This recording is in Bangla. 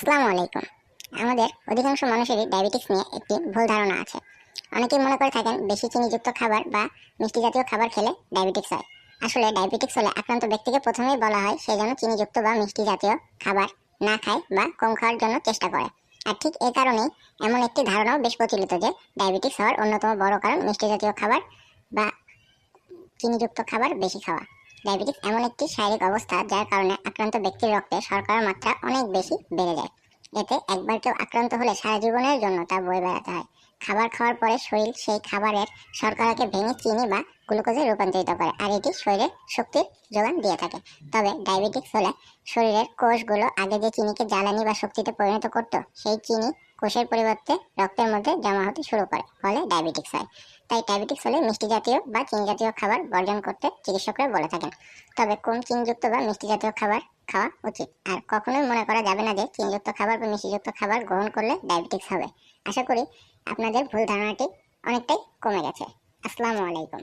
আসসালামু আলাইকুম। আমাদের অধিকাংশ মানুষেরই ডায়াবেটিস নিয়ে একটি ভুল ধারণা আছে। অনেকেই মনে করে থাকেন বেশি চিনিযুক্ত খাবার বা মিষ্টি জাতীয় খাবার খেলে ডায়াবেটিস হয়। আসলে ডায়াবেটিস হলে আক্রান্ত ব্যক্তিকে প্রথমেই বলা হয় সে যেন চিনিযুক্ত বা মিষ্টি জাতীয় খাবার না খায় বা কম খাওয়ার জন্য চেষ্টা করে। আর ঠিক এই কারণেই এমন একটি ধারণাও বেশ প্রচলিত যে ডায়াবেটিস হওয়ার অন্যতম বড় কারণ মিষ্টি জাতীয় খাবার বা চিনিযুক্ত খাবার বেশি খাওয়া। ডায়াবেটিস এমন একটি শারীরিক অবস্থা যার কারণে আক্রান্ত ব্যক্তির রক্তে শর্করার মাত্রা অনেক বেশি বেড়ে যায়। এতে একবার কেউ আক্রান্ত হলে সারা জীবনের জন্য তা বয়ে বেড়াতে হয়। খাবার খাওয়ার পরে শরীর সেই খাবারের শর্করাকে ভেঙে চিনি বা গ্লুকোজে রূপান্তরিত করে আর এটি শরীরে শক্তির যোগান দিয়ে থাকে। তবে ডায়াবেটিস হলে শরীরের কোষগুলো আগে যে চিনিকে জ্বালানি বা শক্তিতে পরিণত করত, সেই চিনি কোষের পরিবর্তে রক্তের মধ্যে জমা হতে শুরু করে, ফলে ডায়াবেটিস হয়। তাই ডায়াবেটিস হলে মিষ্টি জাতীয় বা চিনি জাতীয় খাবার বর্জন করতে চিকিৎসকরা বলে থাকেন। তবে কম চিনিযুক্ত বা মিষ্টি জাতীয় খাবার খাওয়া উচিত। আর কখনোই মনে করা যাবে না যে চিনিযুক্ত খাবার বা মিষ্টিযুক্ত খাবার গ্রহণ করলে ডায়াবেটিস হবে। আশা করি আপনাদের ভুল ধারণাটি অনেকটাই কমে গেছে। আসসালামু আলাইকুম।